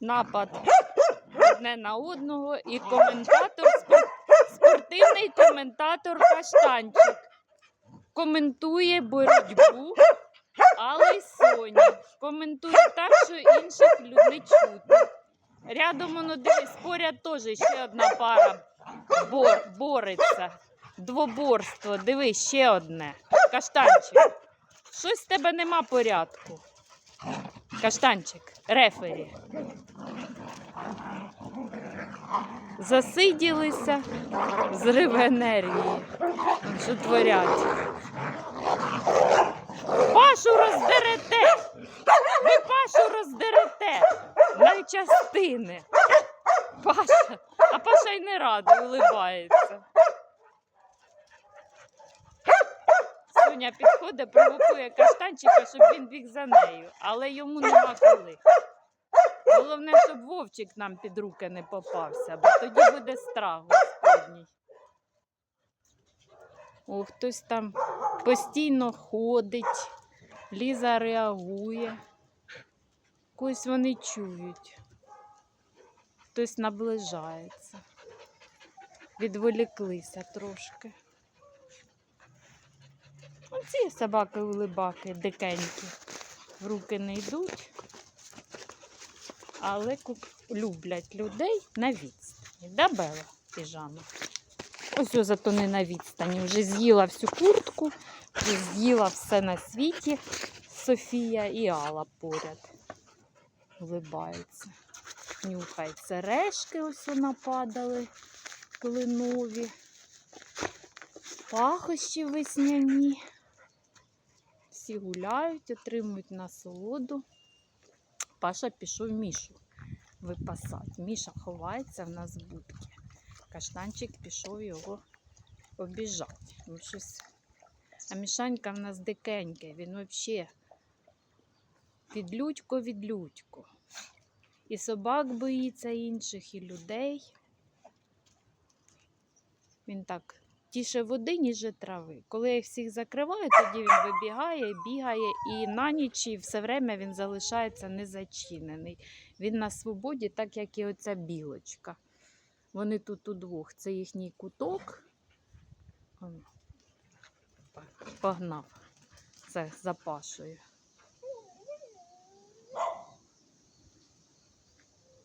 напад одне на одного і коментатор, спортивний коментатор Каштанчик коментує боротьбу Алли й Соні. Коментує так, що інших люд не чути. Рядом воно дивись, поряд теж ще одна пара бор, бореться. Двоборство. Дивись, ще одне. Каштанчик. Щось в тебе нема порядку. Каштанчик, рефері. Засиділися, зрив енергії. Що творять? Пашу роздерете! Ви Пашу роздерете на частини. Паша, а Паша й не радий, улибається. Соня підходить, провокує каштанчика, щоб він біг за нею, але йому нема коли. Головне, щоб вовчик нам під руки не попався, бо тоді буде страх господній. О, хтось там постійно ходить, Ліза реагує. Когось вони чують. Хтось наближається. Відволіклися трошки. Оці собаки-улибаки дикенькі. В руки не йдуть, але ку- люблять людей на відстані. Да, Бела, піжама? Ось о, зато не на відстані. Вже з'їла всю куртку, вже з'їла все на світі. Софія і Алла поряд. Улибаються. Нюхають сережки, ось нападали кленові. Пахощі весняні. Всі гуляють, отримують насолоду. Паша пішов Мішу випасати. Міша ховається в нас в будці. Каштанчик пішов його обіжати. Ну, щось... А мішанька в нас дикеньке, він взагалі відлюдько відлюдько. І собак боїться інших, і людей. Він так тіше води, ніж трави. Коли їх всіх закриваю, тоді він вибігає, бігає, і на ніч і все время він залишається незачинений. Він на свободі, так як і оця білочка. Вони тут удвох. Це їхній куток. Погнав. Це за.